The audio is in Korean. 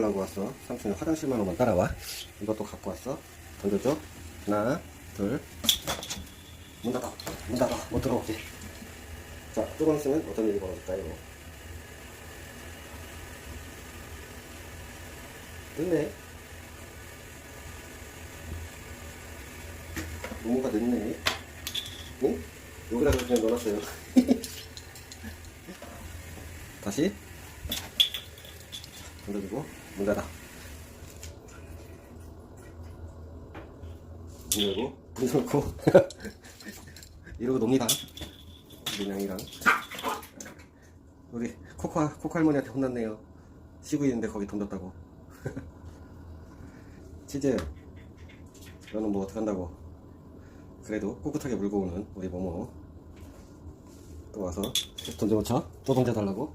라고 왔어. 삼촌이 화장실만 오면 따라와. 이것도 갖고 왔어. 던져줘. 하나, 둘. 문 닫아. 문 닫아. 못 들어오게. 자, 조금 있으면 어떤 일이 벌어질까요? 늦네. 모모가 늦네. 응? 여기다가 그냥 넣어놨어요. 다시. 던져주고, 문 닫아. 문 열고, 문 열고. 이러고 놉니다. 민양이랑. 우리 코코, 코코 할머니한테 혼났네요. 쉬고 있는데 거기 던졌다고. 치즈, 너는 뭐 어떡한다고. 그래도 꿋꿋하게 물고 오는 우리 모모. 또 와서 던져놓자. 또 던져달라고.